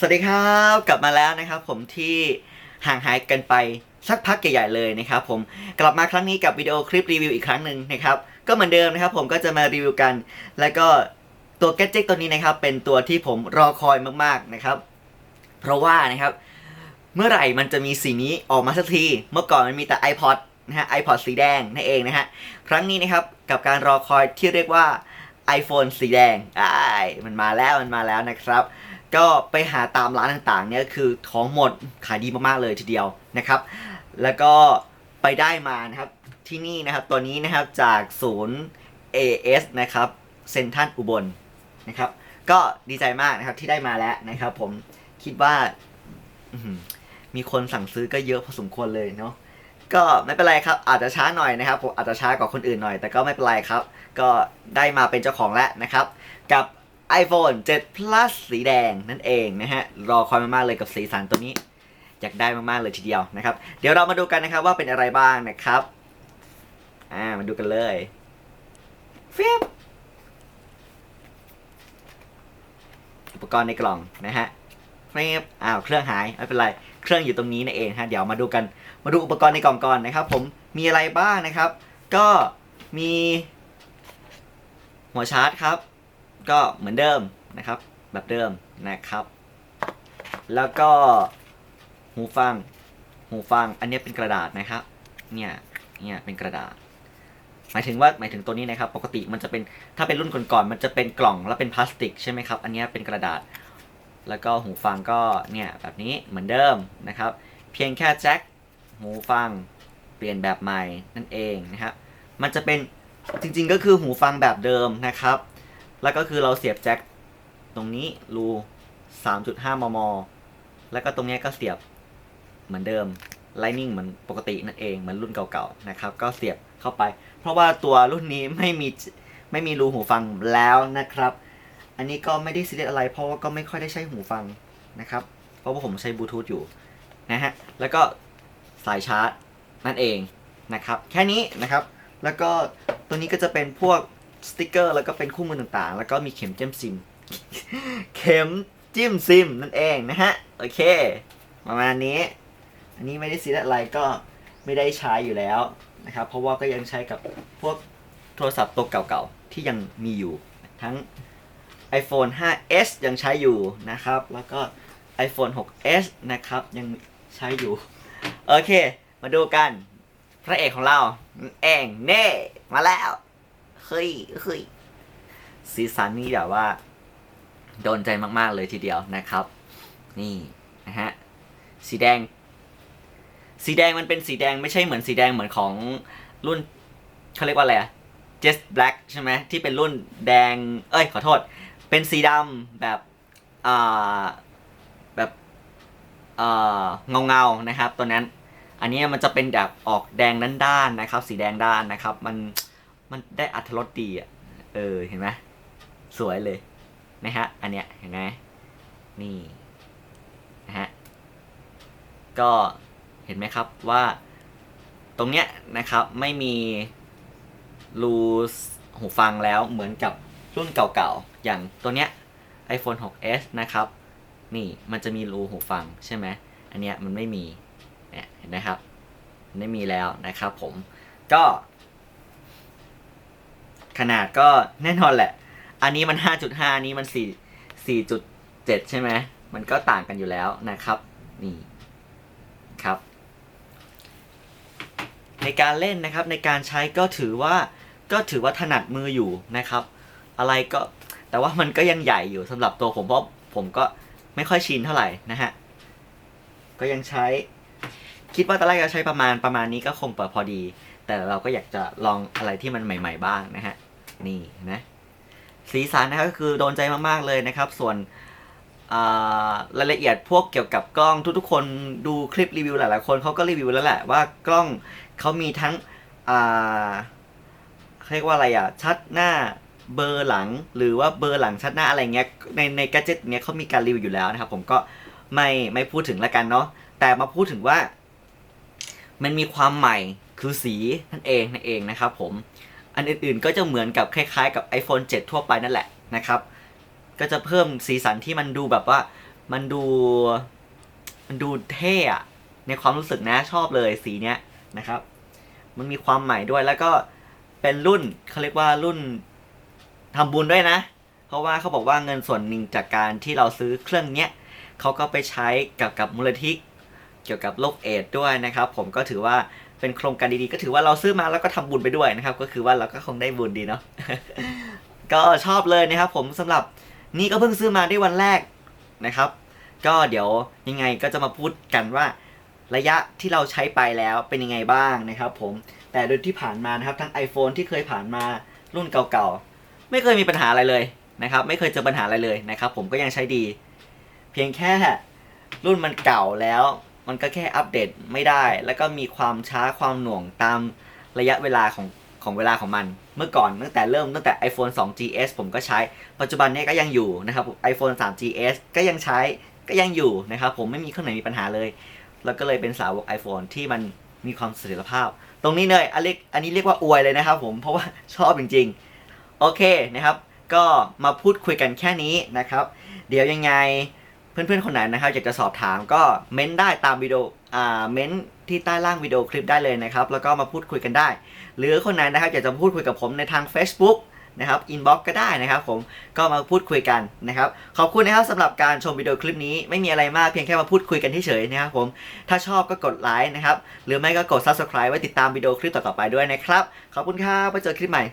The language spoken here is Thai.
สวัสดีครับกลับมาแล้วนะครับผมที่ห่างหายกันไปสักพักใหญ่ๆเลยนะครับผมกลับมาครั้งนี้กับวิดีโอคลิปรีวิวอีกครั้งหนึ่งนะครับก็เหมือนเดิมนะครับผมก็จะมารีวิวกัน แล้วก็ตัวแกจิตตัวนี้นะครับเป็นตัวที่ผมรอคอยมากๆนะครับ เพราะว่านะครับเมื่อไหร่มันจะมีสีนี้ออกมาสักที เมื่อก่อนมันมีแต่ iPod นะฮะ iPod สีแดงนั่นเองนะฮะครั้งนี้นะครับกับการรอคอยที่เรียกว่า iPhone สีแดงอ้ายมันมาแล้วมันมาแล้วนะครับ ก็ไปหาตามร้านต่างๆเนี่ยคือของหมดขายดีมากๆเลยทีเดียวนะครับ แล้วก็ไปได้มานะครับที่นี่นะครับตัวนี้นะครับจากศูนย์ AS นะครับเซนทันอุบลนะครับ ก็ดีใจมากนะครับที่ได้มาแล้วนะครับ ผมคิดว่ามีคนสั่งซื้อก็เยอะพอสมควรเลยเนาะก็ไม่เป็นไรครับ อาจจะช้าหน่อยนะครับผมอาจจะช้ากว่าคนอื่นหน่อย แต่ก็ไม่เป็นไรครับ ก็ได้มาเป็นเจ้าของแล้วนะครับ กับ iPhone 7 Plus สีแดงนั่นเองนะฮะ รอคอยมากๆเลยกับสีสันตัวนี้ อยากได้มากๆเลยทีเดียวนะครับ เดี๋ยวเรามาดูกันนะครับว่าเป็นอะไรบ้างนะครับ อ่า มาดูกันเลยฟิบอุปกรณ์ในกล่องนะฮะฟิบอ้าว เครื่องหาย ไม่เป็นไร เครื่องอยู่ตรงนี้นั่นเองฮะ เดี๋ยวมาดูกัน มาดูอุปกรณ์ในกล่องก่อนนะครับ ผม มีอะไรบ้างนะครับ ก็มี หัวชาร์จครับ ก็เหมือนเดิมนะครับ แบบเดิมนะครับ แล้วก็หูฟัง หูฟังอันนี้เป็นกระดาษนะครับ เนี่ยเนี่ยเป็นกระดาษ หมายถึงว่าหมายถึงตัวนี้นะครับ ปกติมันจะเป็นถ้าเป็นรุ่นก่อนๆมันจะเป็นกล่องแล้วเป็นพลาสติกใช่ไหมครับ อันนี้เป็นกระดาษ แล้วก็หูฟังก็เนี่ยแบบนี้เหมือนเดิมนะครับ เพียงแค่แจ็คหูฟังเปลี่ยนแบบใหม่นั่นเองนะครับมันจะเป็นจริงๆก็คือหูฟังแบบเดิมนะครับ แล้วก็คือเราเสียบแจ็คตรงนี้รู3.5 มม แล้วก็ตรงนี้ก็เสียบเหมือนเดิม Lightning เหมือนปกตินั่นเองเหมือนรุ่นเก่าๆนะครับ ก็เสียบเข้าไป เพราะว่าตัวรุ่นนี้ไม่มีไม่มีรูหูฟังแล้วนะครับ อันนี้ก็ไม่ได้ซีเรียสอะไร เพราะว่าก็ไม่ค่อยได้ใช้หูฟังนะครับ เพราะว่าผมใช้บลูทูธอยู่นะฮะ แล้วก็สายชาร์จนั่นเองนะครับ แค่นี้นะครับ แล้วก็ตัวนี้ก็จะเป็นพวก สติกเกอร์ แล้วก็เป็นคู่มือต่างๆ แล้วก็มีเข็มจิ้มซิม เข็มจิ้มซิมนั่นเองนะฮะ โอเค ประมาณนี้ อันนี้ไม่ได้ซีอะไรก็ไม่ได้ใช้อยู่แล้วนะครับ เพราะว่าก็ยังใช้กับพวกโทรศัพท์ตัวเก่าๆ ที่ยังมีอยู่ ทั้ง iPhone 5s ยังใช้อยู่นะครับ แล้วก็ iPhone 6s นะครับ ยังใช้อยู่ โอเค มาดูกัน พระเอกของเราเองเน่ มาแล้ว เฮ้ยเฮ้ยซีซันนี่แบบว่า โดนใจมากๆเลยทีเดียวนะครับ นี่นะฮะสีแดง สีแดงมันเป็นสีแดงไม่ใช่เหมือนสีแดงเหมือนของรุ่นเขาเรียกว่าอะไรอะ Just Black ใช่ไหมที่เป็นรุ่นแดง เอ้ย ขอโทษ เป็นสีดำแบบอ่าแบบอ่าเงาเงานะครับ ตัวนั้น อันนี้มันจะเป็นแบบออกแดงด้านๆนะครับ สีแดงด้านนะครับ มัน มันได้อัตรสดีอะ เออ เห็นไหมสวยเลย นะฮะ อันเนี้ย เห็นไหมนี่ นะฮะ ก็เห็นไหมครับว่า ตรงเนี้ยนะครับ ไม่มีรูหูฟังแล้วเหมือนกับรุ่นเก่าๆ อย่างตัวเนี้ย iPhone 6s นะครับ นี่ มันจะมีรูหูฟังใช่ไหม อันเนี้ยมันไม่มี เนี่ย เห็นไหมครับ ไม่มีแล้วนะครับผม ก็ ขนาดก็แน่นอนแหละ อันนี้มัน 5.5 อันนี้มัน 4 4.7 ใช่ไหม มันก็ต่างกันอยู่แล้วนะครับ นี่ครับ ในการเล่นนะครับในการใช้ก็ถือว่าก็ถือว่าถนัดมืออยู่นะครับ อะไรก็แต่ว่ามันก็ยังใหญ่อยู่สำหรับตัวผมเพราะผมก็ไม่ค่อยชินเท่าไหร่นะฮะ ก็ยังใช้ คิดว่าตอนแรกจะใช้ประมาณประมาณนี้ก็คงเปิดพอดี แต่เราก็อยากจะลองอะไรที่มันใหม่ ๆ บ้างนะฮะ นี่นะสีสันนะครับก็คือโดนใจมากๆเลยนะครับ ส่วนรายละเอียดพวกเกี่ยวกับกล้องทุกๆ คนดูคลิปรีวิวหลายๆคนเขาก็รีวิวแล้วแหละว่ากล้องเขามีทั้งเรียกว่าอะไรอะ ชัดหน้าเบอร์หลังหรือว่าเบอร์หลังชัดหน้าอะไรเงี้ยในในแกจิตเนี้ยเขามีการรีวิวอยู่แล้วนะครับ ผมก็ไม่ไม่พูดถึงแล้วกันเนาะแต่มาพูดถึงว่า มันมีความใหม่คือสีนั่นเองนั่นเองนะครับ ผม อันอื่นๆก็จะเหมือนกับคล้ายๆ กับ iPhone 7 ทั่วไปนั่นแหละนะครับ ก็จะเพิ่มสีสันที่มันดูแบบว่ามันดูมันดูเท่อะในความรู้สึกนะชอบเลยสีเนี้ยนะครับ มันมีความใหม่ด้วยแล้วก็เป็นรุ่นเขาเรียกว่ารุ่นทำบุญด้วยนะ เพราะว่าเขาบอกว่าเงินส่วนหนึ่งจากการที่เราซื้อเครื่องเนี้ยเขาก็ไปใช้กับกับมูลนิธิเกี่ยวกับโรคเอดส์ด้วยนะครับ ผมก็ถือว่า เป็นโครงการดีๆ ก็ถือว่าเราซื้อมาแล้วก็ทำบุญไปด้วยนะครับ ก็คือว่าเราก็คงได้บุญดีเนาะก็ชอบเลยนะครับ ผมสำหรับนี่ก็เพิ่งซื้อมาได้วันแรกนะครับ ก็เดี๋ยวยังไงก็จะมาพูดกันว่า ระยะที่เราใช้ไปแล้วเป็นยังไงบ้างนะครับ ผมแต่โดยที่ผ่านมานะครับ ทั้ง iPhone ที่เคยผ่านมารุ่นเก่าๆ ไม่เคยมีปัญหาอะไรเลยนะครับ ไม่เคยเจอปัญหาอะไรเลยนะครับ ผมก็ยังใช้ดี เพียงแค่รุ่นมันเก่าแล้ว มันก็แค่อัปเดตไม่ได้ แล้วก็มีความช้าความหน่วงตามระยะเวลาของของเวลาของมัน เมื่อก่อนตั้งแต่เริ่มตั้งแต่ iPhone 2 GS ผมก็ใช้ ปัจจุบันเนี้ก็ยังอยู่นะครับ iPhone 3 GS ก็ยังใช้ก็ยังอยู่นะครับ ผมไม่มีเครื่องไหนมีปัญหาเลย แล้วก็เลยเป็นสาวก iPhone ที่มันมีความเสถียรภาพ ตรงนี้เลยอันเรียกอันนี้เรียกว่าอวยเลยนะครับ ผมเพราะว่าชอบจริงๆ โอเคนะครับ ก็มาพูดคุยกันแค่นี้นะครับ เดี๋ยวยังไง เพื่อนๆคนไหนนะครับอยากจะสอบถามก็เม้นได้ตามวิดีโออ่าเม้นที่ใต้ล่างวิดีโอคลิปได้เลยนะครับ แล้วก็มาพูดคุยกันได้ หรือคนไหนนะครับอยากจะพูดคุยกับผมในทาง Facebook นะครับอินบ็อกก็ได้นะครับผมก็มาพูดคุยกันนะครับ ขอบคุณนะครับสำหรับการชมวิดีโอคลิปนี้ไม่มีอะไรมากเพียงแค่มาพูดคุยกันเฉยๆนะครับผมถ้าชอบก็กดไลค์นะครับ หรือไม่ก็กด Subscribe ไว้ติดตามวิดีโอคลิปต่อๆไปด้วยนะครับ ขอบคุณครับไว้เจอคลิปใหม่